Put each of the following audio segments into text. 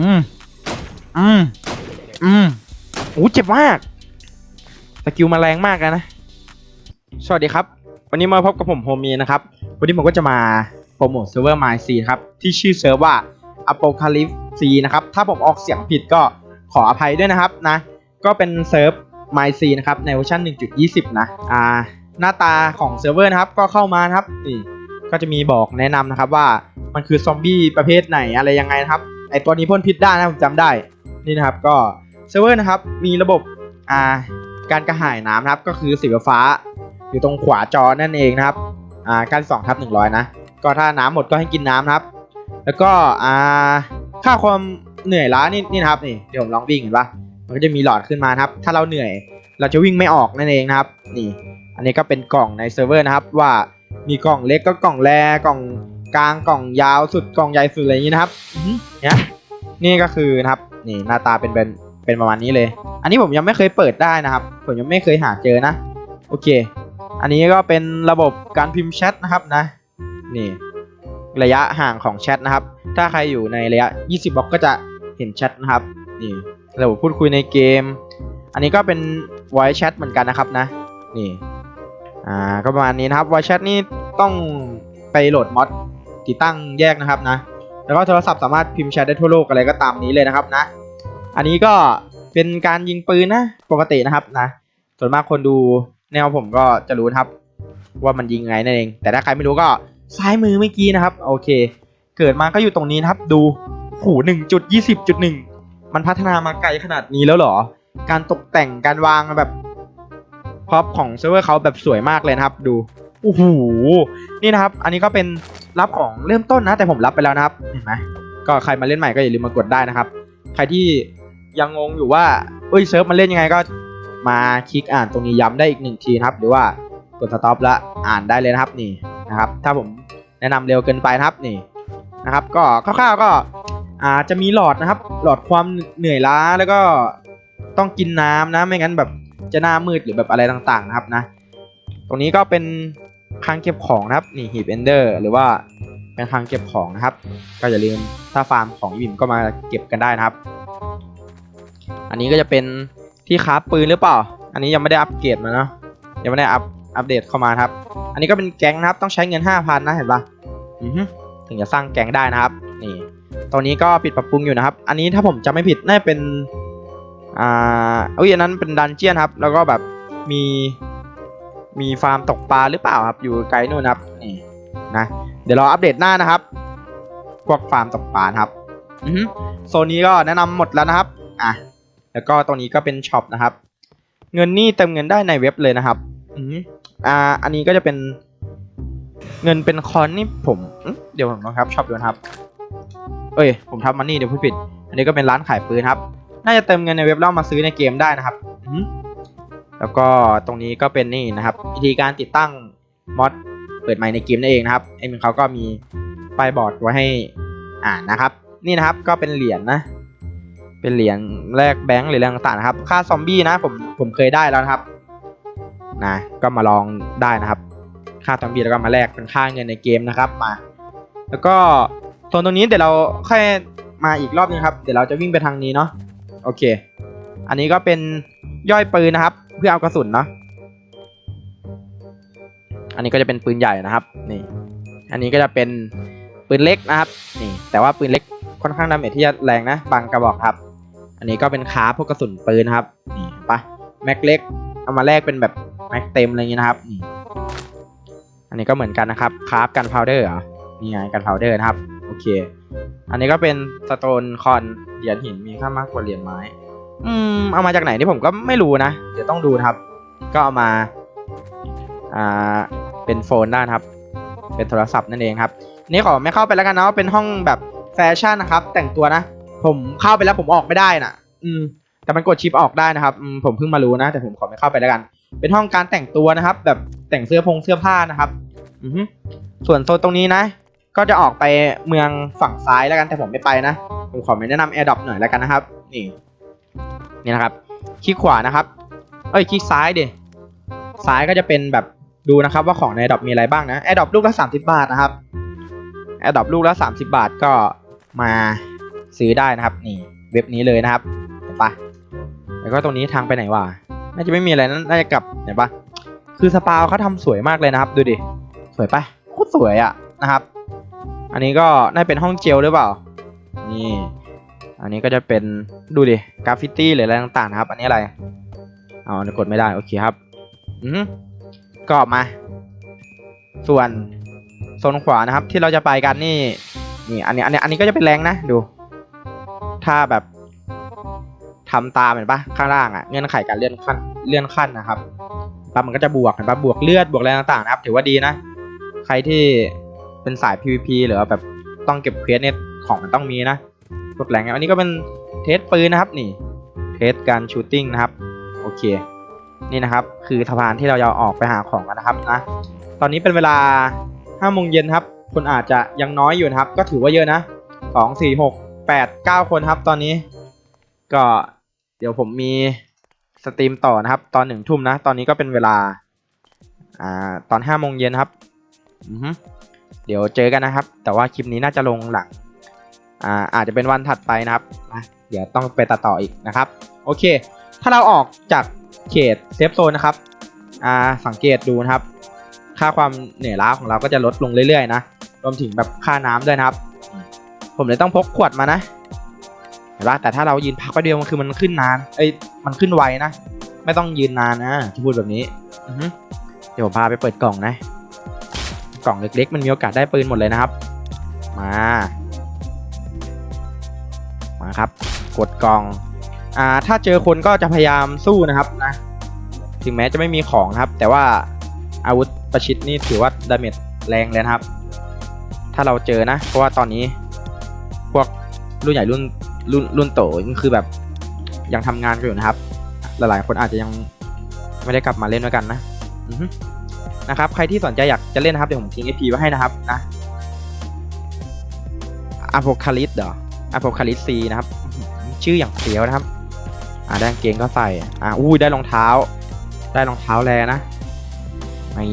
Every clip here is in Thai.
อืมอืมอืมโอ้เจ็บมาก สกิลมาแรงมากนะ สวัสดีครับ วันนี้มาพบกับผมโฮมีนะครับ วันนี้ผมก็จะมาโปรโมทเซิร์ฟเวอร์ m y c ครับ ที่ชื่อเซิร์ฟว่า Apocalypse C นะครับ ถ้าผมออกเสียงผิดก็ขออภัยด้วยนะครับนะ ก็เป็นเซิร์ฟ m y c นะครับ ในเวอร์ชัน1.20 นะ อ่า หน้าตาของเซิร์ฟเวอร์นะครับ ก็เข้ามานะครับ นี่ ก็จะมีบอกแนะนำนะครับว่ามันคือซอมบี้ประเภทไหนอะไรยังไงนะครับ อตัวนี้พ่นพิษได้นะผมจำได้นี่นะครับก็เซิร์ฟเวอร์นะครับมีระบบอ่าการกระหายน้ำนะครับก็คือสีฟ้าอยู่ตรงขวาจอนั่นเองนะครับอ่าการสองทับหนึ่งร้อยนะก็ถ้าน้ำหมดก็ให้กินน้ำนะครับ แล้วก็อ่าค่าความเหนื่อยล้านี่นี่นะครับนี่เดี๋ยวผมลองวิ่งเห็นปะมันก็จะมีหลอดขึ้นมานครับ ถ้าเราเหนื่อยเราจะวิ่งไม่ออกนั่นเองนะครับนี่ อันนี้ก็เป็นกล่องในเซิร์ฟเวอร์นะครับว่ามีกล่องเล็กก็กล่องแรกล่อง กลางกล่องยาวสุดกล่องใหญ่สุดอะไรอย่างนี้นะครับอือหือเนี่ยนี่ก็คือนะครับ นี่หน้าตาเป็นเป็นเป็นประมาณนี้เลย อันนี้ผมยังไม่เคยเปิดได้นะครับ ผมยังไม่เคยหาเจอนะ โอเค อันนี้ก็เป็นระบบการพิมพ์แชทนะครับนะ นี่ ระยะห่างของแชทนะครับ ถ้าใครอยู่ในระยะ 20บล็อกก็จะเห็นแชทนะครับ นี่ระบบพูดคุยในเกม อันนี้ก็เป็น voice chat เหมือนกันนะครับนะ นี่ อ่า ก็ประมาณนี้นะครับ voice chat นี่ต้องไปโหลดมอด ติดตั้งแยกนะครับนะ แล้วก็โทรศัพท์สามารถพิมพ์แชทได้ทั่วโลกอะไรก็ตามนี้เลยนะครับนะ อันนี้ก็เป็นการยิงปืนนะปกตินะครับนะ ส่วนมากคนดูแนวผมก็จะรู้ครับ ว่ามันยิงไงนั่นเอง แต่ถ้าใครไม่รู้ก็ซ้ายมือเมื่อกี้นะครับ โอเค เกิดมาก็อยู่ตรงนี้นะครับ ดูหูหนึ่งจุดยี่สิบจุดหนึ่งมันพัฒนามาไกลขนาดนี้แล้วเหรอ การตกแต่งการวางแบบพร็อพของเซิร์ฟเวอร์เขาแบบสวยมากเลยนะครับ ดูโอ้โหนี่นะครับ อันนี้ก็เป็น รับของเริ่มต้นนะ แต่ผมรับไปแล้วนะครับเห็นไหมก็ใครมาเล่นใหม่ก็อย่าลืมมากดได้นะครับ ใครที่ยังงงอยู่ว่าเอ้ยเซิร์ฟมันเล่นยังไงก็มาคลิกอ่านตรงนี้ย้ำได้อีกหนึ่งทีนะครับ หรือว่ากดสต็อปแล้วอ่านได้เลยนะครับนี่นะครับ ถ้าผมแนะนำเร็วเกินไปนะครับนี่นะครับ ก็คร่าวๆก็อาจจะมีหลอดนะครับ หลอดความเหนื่อยล้าแล้วก็ต้องกินน้ำนะไม่งั้นแบบจะหน้ามืดหรือแบบอะไรต่างๆนะครับนะ ตรงนี้ก็เป็น คลังเก็บของนะครับนี่หีบเอนเดอร์หรือว่าเป็นคลังเก็บของนะครับ ก็อย่าลืมถ้าฟาร์มของอิ่มก็มาเก็บกันได้นะครับ อันนี้ก็จะเป็นที่คราฟปืนหรือเปล่า อันนี้ยังไม่ได้อัปเกรดมาเนาะยังไม่ได้อัปอัปเดตเข้ามาครับ อันนี้ก็เป็นแก๊งนะครับต้องใช้เงิน 5,000 นะเห็นปะถึงจะสร้างแก๊งได้นะครับ นี่ตรงนี้ก็ปิดปรับปรุงอยู่นะครับ อันนี้ถ้าผมจำไม่ผิดน่าจะเป็นอ่าเอ้ยอันนั้นเป็นดันเจียนครับ แล้วก็แบบมี มีฟาร์มตกปลาหรือเปล่าครับ อยู่ไกลนู่นครับนี่นะเดี๋ยวเรออัปเดตหน้านะครับ พวกฟาร์มตกปลาครับอือโซนนี้ก็แนะนำหมดแล้วนะครับอะแล้วก็ตรงนี้ก็เป็นช็อปนะครับ เงินนี่เติมเงินได้ในเว็บเลยนะครับอืออ่าอันนี้ก็จะเป็นเงินเป็นคอนนี่ผมเดี๋ยวผมลองครับช็อปดูนะครับ เอ้ยผมทำมันนี่เดี๋ยวพูดผิด อันนี้ก็เป็นร้านขายปืนครับ น่าจะเติมเงินในเว็บแล้วมาซื้อในเกมได้นะครับอือฮึ แล้วก็ตรงนี้ก็เป็นนี่นะครับวิธีการติดตั้งมอดเปิดใหม่ในเกมนั่นเองนะครับไอ้มันเขาก็มีป้ายบอร์ดไว้ให้อ่านนะครับ นี่นะครับก็เป็นเหรียญนะ เป็นเหรียญแลกแบงค์หรืออะไรต่างๆนะครับ ค่าซอมบี้นะผมผมเคยได้แล้วนะครับนะก็มาลองได้นะครับ ค่าซอมบี้แล้วก็มาแลกเป็นค่าเงินในเกมนะครับมา แล้วก็โซนตรงนี้เดี๋ยวเราค่อยมาอีกรอบนึงครับ เดี๋ยวเราจะวิ่งไปทางนี้เนาะโอเค อันนี้ก็เป็นย่อยปืนนะครับเพื่อเอากระสุนเนาะอันนี้ก็จะเป็นปืนใหญ่นะครับนี่ อันนี้ก็จะเป็นปืนเล็กนะครับ นี่ แต่ว่าปืนเล็กค่อนข้างดาเมจที่จะแรงนะบางกระบอกครับ อันนี้ก็เป็นคาพวกกระสุนปืนนะครับนี่ปะแม็กเล็กเอามาแลกเป็นแบบแม็กเต็มอะไรอย่างนี้นะครับนี่อันนี้ก็เหมือนกันนะครับคราฟกันพาวเดอร์เหรอนี่ไงกันพาวเดอร์นะครับโอเค อันนี้ก็เป็นสโตนคอนเหรียญหินมีค่ามากกว่าเหรียญไม้ อืมเอามาจากไหนที่ผมก็ไม่รู้นะ เดี๋ยวต้องดูนะครับ ก็เอามาอ่าเป็นโฟนได้นะครับ เป็นโทรศัพท์นั่นเองครับ นี่ขอไม่เข้าไปแล้วกันนะว่าเป็นห้องแบบแฟชั่นนะครับ แต่งตัวนะ ผมเข้าไปแล้วผมออกไม่ได้น่ะ อืม แต่มันกดชิปออกได้นะครับมผมเพิ่งมารู้นะ แต่ผมขอไม่เข้าไปแล้วกัน เป็นห้องการแต่งตัวนะครับ แบบแต่งเสื้อพงเสื้อผ้านะครับ อือส่วนโซนตรงนี้นะ ก็จะออกไปเมืองฝั่งซ้ายแล้วกันแต่ผมไม่ไปนะ ผมขอไม่แนะนำแอร์ดรอปหน่อยแล้วกันนะครับ นี่ นี่นะครับ คลิกขวานะครับ เอ้ย คลิกซ้ายดิซ้ายก็จะเป็นแบบดูนะครับว่าของในดอปมีอะไรบ้างนะแอร์ดอปลูกละ 30 บาทนะครับแอร์ดอปลูกละ 30 บาทก็มาซื้อได้นะครับนี่เว็บนี้เลยนะครับเห็นปะแล้วก็ตรงนี้ทางไปไหนวะน่าจะไม่มีอะไรนั้นน่าจะกลับเห็นปะคือสปาเขาทำสวยมากเลยนะครับ ดูดิสวยปะโคตรสวยอะนะครับ อันนี้ก็น่าเป็นห้องเจลหรือเปล่านี่ อันนี้ก็จะเป็นดูดิกราฟฟิตี้หรืออะไรต่างๆนะครับ อันนี้อะไรเอาอันนี้กดไม่ได้โอเคครับอืมก็มา ส่วนโซนขวานะครับ ที่เราจะไปกันนี่นี่อันนี้อันนี้อันนี้ก็จะเป็นแรงนะดู ถ้าแบบทำตามเห็นปะข้างล่างอะ่ะเงื่อนไขการเลื่อนขั้นเลื่อนขั้นนะครับปั๊บมันก็จะบวกเห็นปะบวกเลือดบวกอะไรต่างๆนะครับ ถือว่าดีนะ ใครที่เป็นสาย PVP หรือแบบต้องเก็บเควสเนี่ยของมันต้องมีนะ พวกแรงอันนี้ก็เป็นเทสปืนนะครับนี่เทสการชูตติ้งนะครับโอเคนี่นะครับคือสะพานที่เราจะออกไปหาของกันนะครับนะตอนนี้เป็นเวลา5โมงเย็นครับคนอาจจะยังน้อยอยู่นะครับ ก็ถือว่าเยอะนะ 2 4 6 8 9 คนครับ ตอนนี้ ก็เดี๋ยวผมมีสตรีมต่อนะครับ ตอนหนึ่งทุ่มนะ ตอนนี้ก็เป็นเวลาอ่าตอน5โมงเย็นครับเดี๋ยวเจอกันนะครับ แต่ว่าคลิปนี้น่าจะลงหลัง อ่าอาจจะเป็นวันถัดไปนะครับอะเดี๋ยวต้องไปตัดต่ออีกนะครับ โอเค ถ้าเราออกจากเขตเซฟโซนนะครับอ่าสังเกตดูนะครับ ค่าความเหนื่อยล้าของเราก็จะลดลงเรื่อยๆนะรวมถึงแบบค่าน้ำด้วยนะครับ ผมเลยต้องพกขวดมานะเห็นปะแต่ถ้าเรายืนพักไปเดียวมันคือมันขึ้นนานเอ้ยมันขึ้นไวนะไม่ต้องยืนนานนะที่พูดแบบนี้เดี๋ยวผมพาไปเปิดกล่องนะ กล่องเล็กๆ มันมีโอกาสได้ปืนหมดเลยนะครับ มา มาครับ กดกองอ่าถ้าเจอคนก็จะพยายามสู้นะครับนะ ถึงแม้จะไม่มีของนะครับ แต่ว่าอาวุธประชิดนี่ถือว่าดาเมจแรงเลยนะครับ ถ้าเราเจอนะ เพราะว่าตอนนี้ พวกรุ่นใหญ่รุ่นรุ่นรุ่นโตก็คือแบบยังทำงานกันอยู่นะครับ หลายๆ คนอาจจะยังไม่ได้กลับมาเล่นด้วยกันนะนะครับ ใครที่สนใจอยากจะเล่นนะครับเดี๋ยวผมทิ้ง IP ไว้ให้นะครับนะอ p o c a l y p s e เหรอ อ p o c a l y p s e C นะครับ ชื่ออย่างเสียวนะครับ อ่าได้กางเกงก็ใส่ อ่าอุ้ยได้รองเท้า ได้รองเท้าแลนะไม่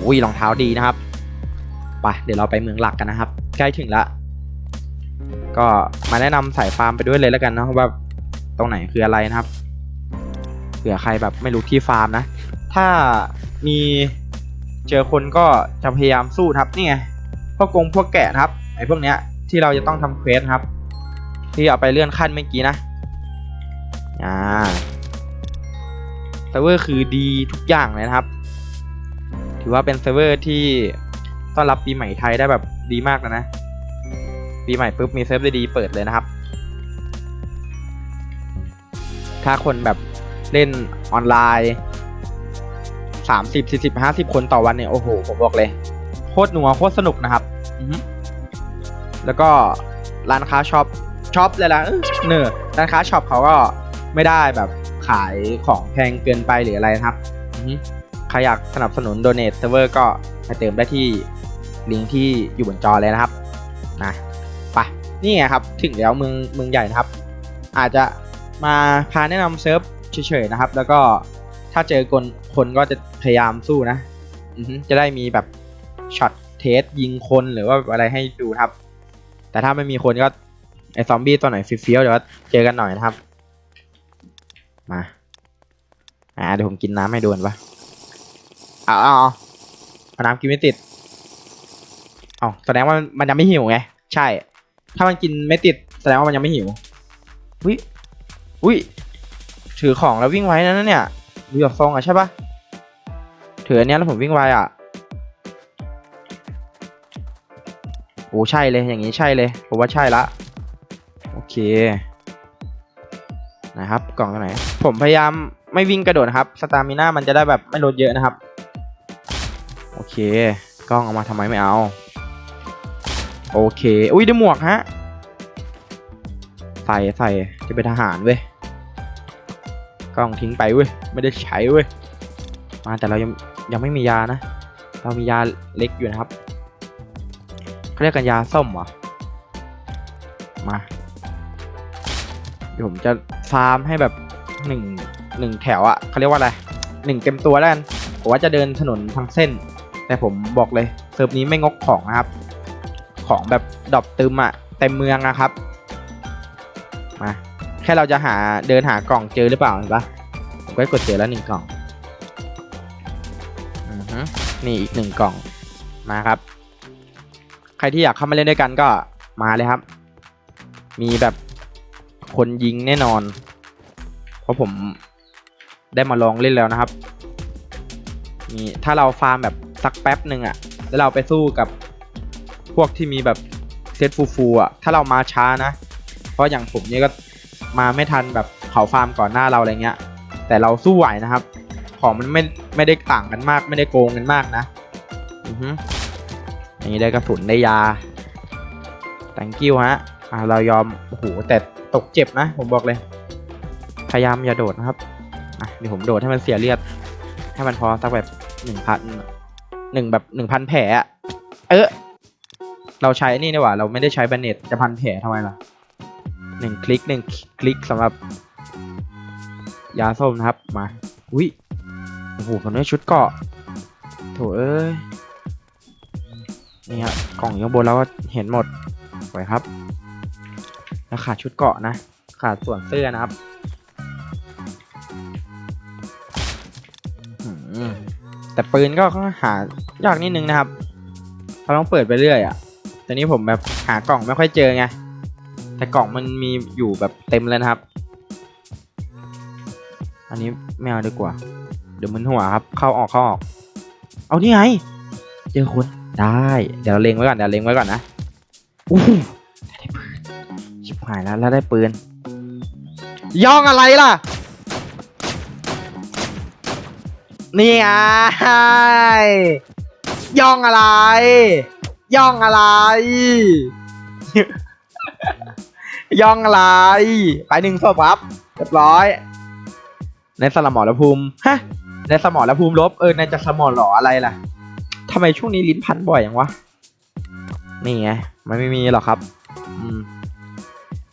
โอ้ยรองเท้าดีนะครับไปเดี๋ยวเราไปเมืองหลักกันนะครับ ใกล้ถึงละ ก็มาแนะนำสายฟาร์มไปด้วยเลยแล้วกันนะว่าตรงไหนคืออะไรนะครับเผื่อใครแบบไม่รู้ที่ฟาร์มนะ ถ้ามีเจอคนก็จะพยายามสู้ครับนี่ไงพวกกงพวกแกะครับไอ้พวกเนี้ยที่เราจะต้องทำเควสครับ ที่เอาไปเลื่อนขั้นเมื่อกี้นะอ่าเซิร์ฟเวอร์คือดีทุกอย่างเลยนะครับ ถือว่าเป็นเซิร์ฟเวอร์ที่ต้อนรับปีใหม่ไทยได้แบบดีมากแล้วนะ ปีใหม่ปุ๊บมีเซิร์ฟดีๆเปิดเลยนะครับ ถ้าคนแบบเล่นออนไลน์สามสิบสี่สิบห้าสิบคนต่อวันเนี่ย โอ้โห ผมบอกเลย โคตรหนัวโคตรสนุกนะครับอือฮึแล้วก็ร้านค้าช็อป ช็อปเลยละเออเนอะร้านค้าช็อปเขาก็ไม่ได้แบบขายของแพงเกินไปหรืออะไรนะครับใครอยากสนับสนุนโดเน t เซิร์ฟเวอร์ก็ไปเติมได้ที่ลิงก์ที่อยู่บนจอเลยนะครับนะไปนี่ไงครับถึงแล้วเมืองเมืองใหญ่นะครับ อาจจะมาพาแนะนำเซิร์ฟเฉยๆนะครับ แล้วก็ถ้าเจอคนคนก็จะพยายามสู้นะจะได้มีแบบช็อตเทสยิงคนหรือว่าอะไรให้ดูครับ แต่ถ้าไม่มีคนก็ ไอซอมบี้ตัวไหนฟิเฟี้ยวเดี๋ยวเจอกันหน่อยนะครับ มาอ่าเดี๋ยวผมกินน้ำให้ดูกันปะเอาเอาเอาเอน้ำกินไม่ติดเอาแสดงว่ามันยังไม่หิวไง ใช่ ถ้ามันกินไม่ติด แสดงว่ามันยังไม่หิวอุ้ยอุ้ยถือของแล้ววิ่งไว้นะเนี่ยดูจากทรงอะใช่ปะถืออันนี้แล้วผมวิ่งไวอะโอ้ใช่เลยอย่างนี้ใช่เลยผมว่าใช่ละ เคนะครับกล่องตรงไหน ผมพยายามไม่วิ่งกระโดดครับสตามิน่ามันจะได้แบบไม่ลดเยอะนะครับ โอเคกล้องเอามาทำไมไม่เอา โอเค อุ้ยได้หมวกฮะ ใส่ใส่จะเป็นทหารเว้ยกล้องทิ้งไปเว้ยไม่ได้ใช้เว้ยมาแต่เรายังยังไม่มียานะ เรามียาเล็กอยู่นะครับเขาเรียกกันยาส้มเหรอมา เดี๋ยวผมจะฟาร์มให้แบบหนึ่งหนึ่งแถวอะเขาเรียกว่าอะไรหนึ่งเต็มตัวแล้วกันผมว่าจะเดินถนนทั้งเส้น แต่ผมบอกเลยเซิร์ฟนี้ไม่งกของนะครับ ของแบบดรอปตึมอะเต็มเมืองนะครับมาแค่เราจะหาเดินหากล่องเจอหรือเปล่าเห็นปะผมก็กดเจอแล้วหนึ่งกล่องอือฮึนี่อีกหนึ่งกล่องมาครับ ใครที่อยากเข้ามาเล่นด้วยกันก็มาเลยครับ มีแบบ คนยิงแน่นอน เพราะผมได้มาลองเล่นแล้วนะครับมีถ้าเราฟาร์มแบบสักแป๊บหนึ่งอะแล้วเราไปสู้กับพวกที่มีแบบเซตฟูฟูอะถ้าเรามาช้านะ เพราะอย่างผมเนี่ยก็มาไม่ทันแบบเขาฟาร์มก่อนหน้าเราอะไรเงี้ย แต่เราสู้ไหวนะครับ ของมันไม่ไม่ได้ต่างกันมาก ไม่ได้โกงกันมากนะ อือฮึอย่างนี้ได้กระสุนได้ยา thank you ฮะ อ่าเรายอม โอ้โห แต่ ตกเจ็บนะ ผมบอกเลย พยายามอย่าโดดนะครับอะเดี๋ยวผมโดดให้มันเสียเลือด ให้มันพอสักแบบหนึ่งพันหนึ่งแบบหนึ่งพันแผลอะเออเราใช้นี่นี่หว่า เราไม่ได้ใช้แบนเน็ตจะพันแผลทำไมล่ะหนึ่งคลิกหนึ่งคลิกสำหรับ ยาส้มนะครับมา อุ้ยโอ้โหมันได้ชุดเกาะโถเอ้ยนี่ฮะกล่องอยู่บนแล้วก็เห็นหมดสวยครับ แล้วขาดชุดเกาะนะ ขาดส่วนเสื้อนะครับแต่ปืนก็หายากนิดนึงนะครับเราต้องเปิดไปเรื่อยอะ่ะต่นี้ผมแบบหากล่องไม่ค่อยเจอไง แต่กล่องมันมีอยู่แบบเต็มเลยนะครับ อันนี้ไม่เอาดีกว่า เดี๋ยวมึนหัวครับ เข้าออกเข้าออก เอานี่ไง เจอคนได้ เดี๋ยวเราเล็งไว้ก่อน เดี๋ยวเล็งไว้ก่อนนะอู้ หายแล้วแล้วได้ปืน ย่องอะไรล่ะ นี่ไงย่องอะไร ย่องอะไร ย่องอะไร ไปหนึ่งศพครับเรียบร้อย ในสมอรภูมิฮะในสมอรภูมิลบเออในจะสมรหรออะไรล่ะทำไมช่วงนี้ลิ้นพันบ่อยอย่างวะ นี่ไง มันไม่มีหรอกครับ อืม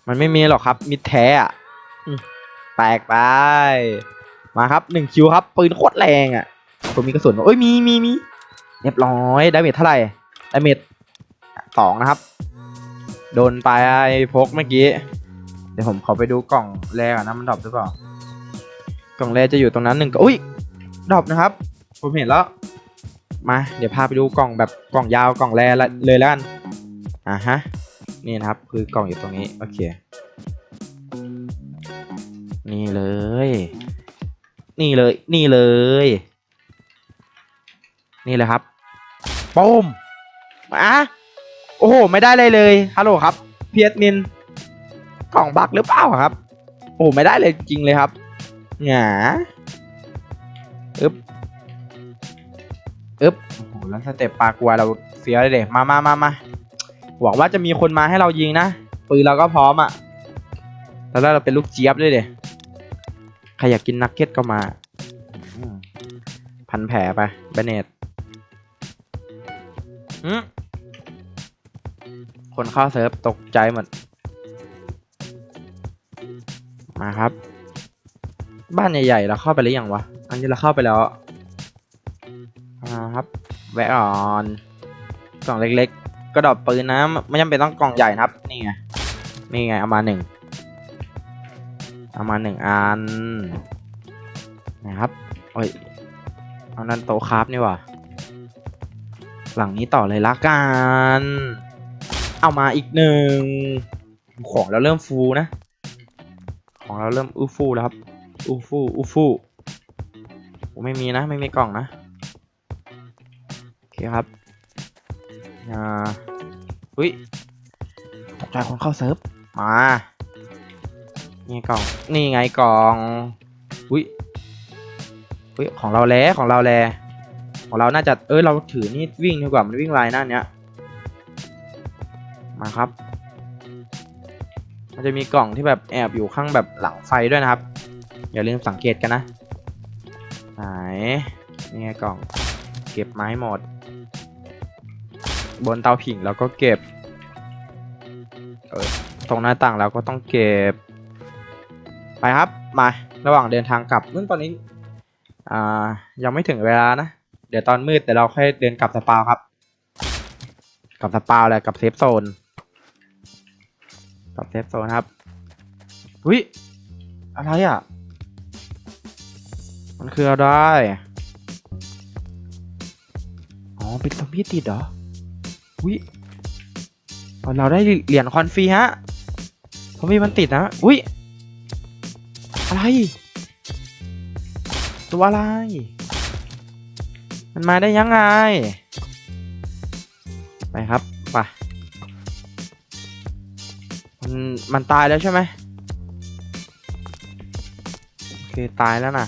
มันไม่มีหรอกครับ มิดแท้อะอืมแตกไป มาครับหนึ่งคิวครับ ปืนโคตรแรงอะผมมีกระสุนเอ้ยมีมีมีเรียบร้อยดาเมจเท่าไหร่ดาเมจสองนะครับ โดนไปไอ้พกเมื่อกี้ เดี๋ยวผมขอไปดูกล่องแรก่อนนะมันดรอปหรือเปล่ากล่องแรจะอยู่ตรงนั้นหนึ่งกล่องอุ้ยดรอปนะครับ ผมเห็นแล้ว มา เดี๋ยวพาไปดูกล่องแบบกล่องยาวกล่องแรละเลยแล้วกันอ่าฮะ นี่นะครับ คือกล่องอยู่ตรงนี้ โอเค นี่เลย นี่เลย นี่เลย นี่เลยครับปุ้มอะโอ้โห ไม่ได้เลยเลย ฮัลโหลครับ เพียรมิน กล่องบักหรือเปล่าครับ โอ้โห ไม่ได้เลยจริงเลยครับหงาอึ๊บอึ๊บโอ้โห แล้วสเต็ปปากลัวเราเสียเลยเด็มามามามา หวังว่าจะมีคนมาให้เรายิงนะปืนเราก็พร้อมอะ่ะแล้วเราเป็นลูกเจี๊ยบด้วยเด็ใครอยากกินนักเก็ตก็มา พันแผลไปเบเนตคนเข้าเซิร์ฟตกใจหมด มาครับ บ้านใหญ่ๆเราเข้าไปหรือยังวะ อันนี้เราเข้าไปแล้วอ่าครับ แวะก่อน กล่องเล็กๆ ก็ดอปปืนนะไม่จำเป็นต้องกล่องใหญ่นะครับ นี่ไง นี่ไง เอามาหนึ่งเอามาหนึ่งอันนะครับโอ้ยเอานั่นโตคราฟนี่ว่ะหลังนี้ต่อเลยละกัน เอามาอีกหนึ่ง ของเราเริ่มฟูนะ ของเราเริ่มอู้ฟูแล้วครับ อู้ฟูอู้ฟูโอ้ไม่มีนะ ไม่มีกล่องนะ โอเคครับ อ่าอุ้ยตกใจคนเข้าเซิร์ฟ มานี่กล่อง นี่ไงกล่อง อุ้ยอุ้ยของเราแล้ของเราแลของเราน่าจะ เอ้ย เราถือนี่วิ่งดีกว่า มันวิ่งลายหน้าเนี้ย มาครับ มันจะมีกล่องที่แบบแอบอยู่ข้างแบบหลังไฟด้วยนะครับ อย่าลืมสังเกตกันนะ ไหน นี่ไงกล่อง เก็บไม้หมด บนเตาผิงเราก็เก็บเออตรงหน้าต่างเราก็ต้องเก็บ ไปครับมา ระหว่างเดินทางกลับนู่นตอนนี้อ่ายังไม่ถึงเวลานะ เดี๋ยวตอนมืดเดี๋ยวเราค่อยเดินกลับสปาวครับ กลับสปาวเลยกลับเซฟโซนกลับเซฟโซนครับอุ้ยอะไรอะ มันคืออะไร อ๋อเป็นซอมบี้ติดเหรอ อุ้ยเราได้เหรียญคอนฟรีฮะซอมบี้มันติดนะ อุ้ย อะไร ตัวอะไร มันมาได้ยังไง ไปครับไปมันมันตายแล้วใช่ไหมโอเค ตายแล้วนะ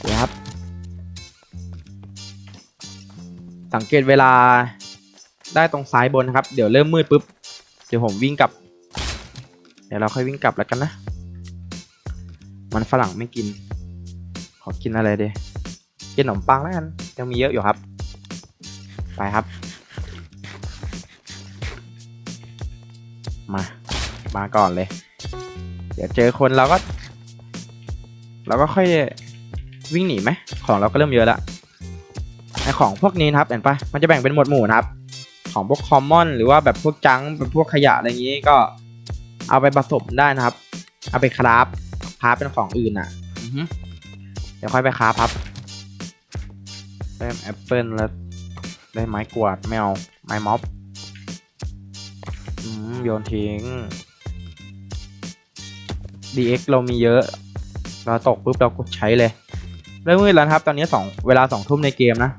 เดี๋ยวครับ สังเกตเวลา ได้ตรงซ้ายบนนะครับ เดี๋ยวเริ่มมืดปุ๊บ เดี๋ยวผมวิ่งกลับ เดี๋ยวเราค่อยวิ่งกลับแล้วกันนะ มันฝรั่งไม่กิน ขอกินอะไรดีกินขนมปังแล้วกัน ยังมีเยอะอยู่ครับ ไปครับ มา มาก่อนเลย เดี๋ยวเจอคนเราก็ เราก็ค่อยวิ่งหนีไหม ของเราก็เริ่มเยอะแล้วไอของพวกนี้นะครับ เห็นปะมันจะแบ่งเป็นหมวดหมู่นะครับ ของพวกคอมมอนหรือว่าแบบพวกจังเป็นพวกขยะอะไรอย่างนี้ก็เอาไปผสมได้นะครับ เอาไปคราฟคราฟเป็นของอื่นอะเดี๋ยวค่อยไปคราฟครับได้แอปเปิลแล้วได้ไม้กวาดแมวไม้ม็อบอืมโยนทิ้ง DX เรามีเยอะ เราตกปุ๊บเรากดใช้เลยเริ่มมืดแล้วครับ ตอนนี้สองเวลาสองทุ่มในเกมนะ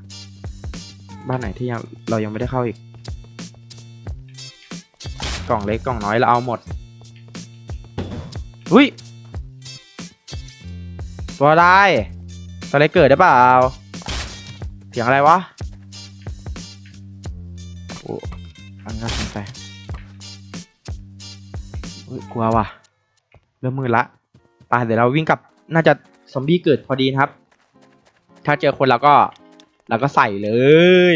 บ้านไหนที่ยังเรายังไม่ได้เข้าอีก กล่องเล็กกล่องน้อยเราเอาหมดอุ้ยตัวอะไรตัวอะไรเกิดได้เปล่าเสียงอะไรวะโอ้อันน่าสนใจอุ้ยกลัวว่ะเริ่มมืดละไปเดี๋ยวเราวิ่งกลับน่าจะซอมบี้เกิดพอดีนะครับ ถ้าเจอคนเราก็เราก็ใส่เลย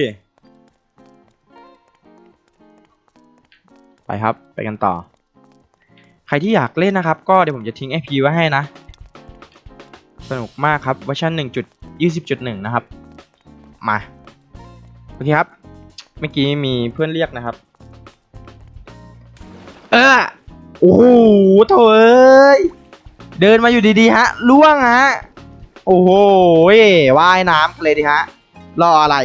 ไปครับ ไปกันต่อ ใครที่อยากเล่นนะครับ ก็เดี๋ยวผมจะทิ้ง IP ไว้ให้นะ สนุกมากครับเวอร์ชัน1.20.1 นะครับ มา โอเคครับ เมื่อกี้มีเพื่อนเรียกนะครับ เออโอ้โหโถเอ้ย เดินมาอยู่ดีๆฮะล่วงฮะ โอ้โหว่ายน้ำเลยดิฮะ รออะไร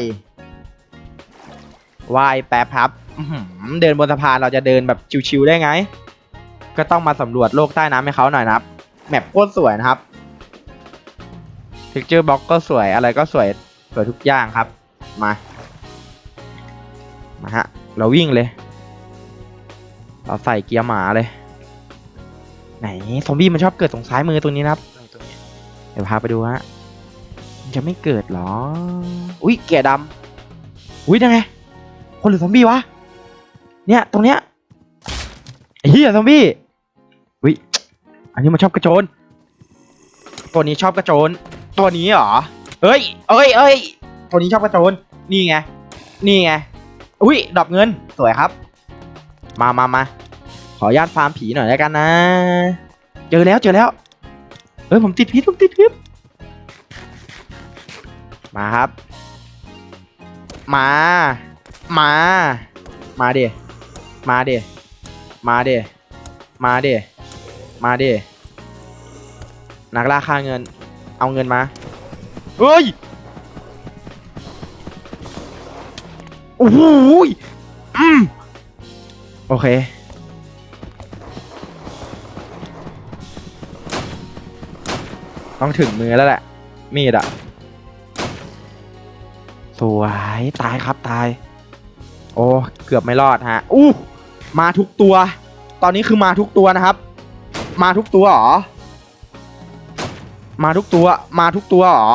ว่ายแป๊บครับ อื้อหือเดินบนสะพานเราจะเดินแบบชิวๆได้ไง ก็ต้องมาสำรวจโลกใต้น้ำให้เขาหน่อยนะครับ แมปโคตรสวยนะครับเท็กเจอร์บล็อกก็สวยอะไรก็สวยสวยทุกอย่างครับ มา มาฮะ เราวิ่งเลย เราใส่เกียร์หมาเลย ไหนซอมบี้มันชอบเกิดตรงซ้ายมือตรงนี้นะครับเดี๋ยวพาไปดูฮะมันจะไม่เกิดหรอ อุ้ยเกียร์ดำอุ้ยยังไง คนหรือซอมบี้วะ เนี่ยตรงเนี้ยไอ้เหี้ยซอมบี้อุ้ยอันนี้มันชอบกระโจน ตัวนี้ชอบกระโจน ตัวนี้เหรอเอ้ยเอ้ยเอ้ยตัวนี้ชอบกระโจน นี่ไง นี่ไง อุ้ยดอกเงิน สวยครับ มามามาขออนุญาตฟาร์มผีหน่อยแล้วกันนะ เจอแล้วเจอแล้วเอ้ยผมติดพิษผมติดพิษ มาครับ มา มา มาเด มาเดมาเดมาเดมาเดนักล่าค่าเงิน เอาเงินมา เฮ้ย โอ้โหยอืมโอเค ต้องถึงมือแล้วแหละ มีดอะสวย ตายครับตาย โอ้ เกือบไม่รอดฮะ อู้ มาทุกตัว ตอนนี้คือมาทุกตัวนะครับ มาทุกตัวหรอ มาทุกตัว มาทุกตัวหรอ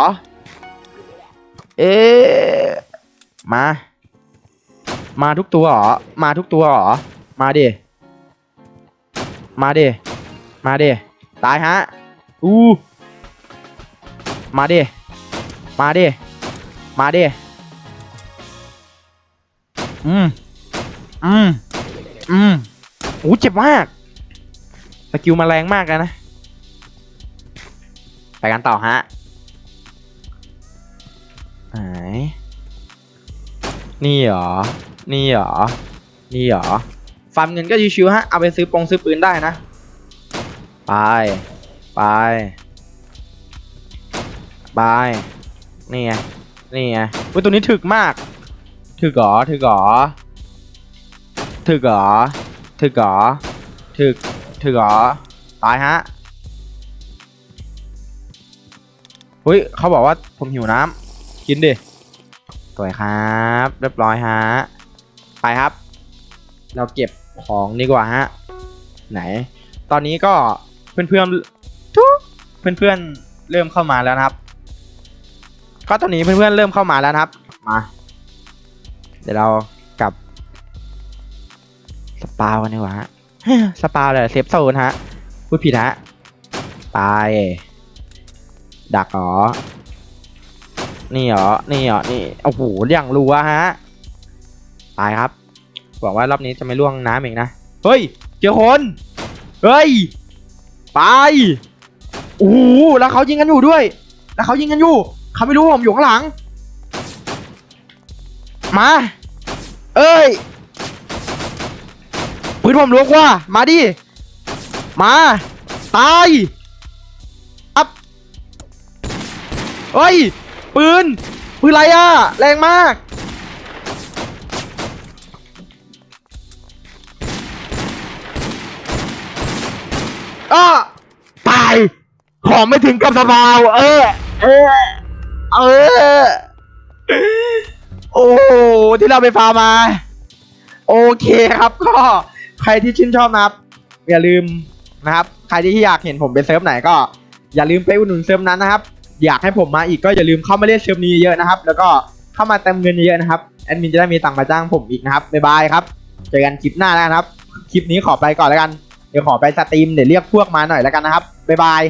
เอ๊ะมา มาทุกตัวหรอ มาทุกตัวหรอ มาเดมาเดมาเดตายฮะ อู้ มาเดมาเดมาเดอืม อืม อืมโอ้เจ็บมาก สกิลมาแรงมากเลยนะ ไปกันต่อฮะไหนนี่เหรอ นี่เหรอ นี่เหรอ ฟาร์มเงินก็ชิวๆฮะ เอาไปซื้อปงซื้อปืนได้นะ ไป ไป ไป นี่ไง นี่ไงอุ้ยตัวนี้ถึกมาก ถึกเหรอ ถึกเหรอ ถึกเหรอถึกเหรอถึกถึกเหรอตายฮะเฮ้ยเขาบอกว่าผมหิวน้ำกินดิสวยครับ เรียบร้อยฮะไปครับ เราเก็บของดีกว่าฮะไหน ตอนนี้ก็เพื่อนๆทุกเพื่อนๆเริ่มเข้ามาแล้วนะครับ ก็ตอนนี้เพื่อนๆเริ่มเข้ามาแล้วนะครับมาเดี๋ยวเรา สปาวกันดีกว่าฮะสปาวเลยเซฟโซนฮะพูดผิดฮะไปดักเหรอ นี่เหรอ นี่เหรอ นี่โอ้โหอย่างรัวฮะ ตายครับหวังว่ารอบนี้จะไม่ล่วงน้ำอีกนะ เฮ้ย เจอคน เฮ้ย ไปโอ้โหแล้วเขายิงกันอยู่ด้วย แล้วเขายิงกันอยู่เขาไม่รู้ผมอยู่ข้างหลัง มา เอ้ย ปืนผมลวกว่า มาดิ มา ตายอัพเฮ้ย ปืน ปืนไรอะแรงมาก อ้อตาย หอมไม่ถึงกับสบาวเออ เออ เออ โอ้ที่เราไปฟาร์มา โอเคครับก็ ใครที่ชื่นชอบนะครับ อย่าลืมนะครับ ใครที่อยากเห็นผมไปเซิร์ฟไหนก็ อย่าลืมไปอุดหนุนเซิร์ฟนั้นนะครับ อยากให้ผมมาอีกก็อย่าลืมเข้ามาเล่นเซิร์ฟนี้เยอะนะครับ แล้วก็เข้ามาเติมเงินเยอะนะครับ แอดมินจะได้มีตังค์มาจ้างผมอีกนะครับ บ๊ายบายครับ เจอกันคลิปหน้าแล้วนะครับ คลิปนี้ขอไปก่อนแล้วกัน เดี๋ยวขอไปสตรีมเดี๋ยวเรียกพวกมาหน่อยแล้วกันนะครับ บ๊ายบาย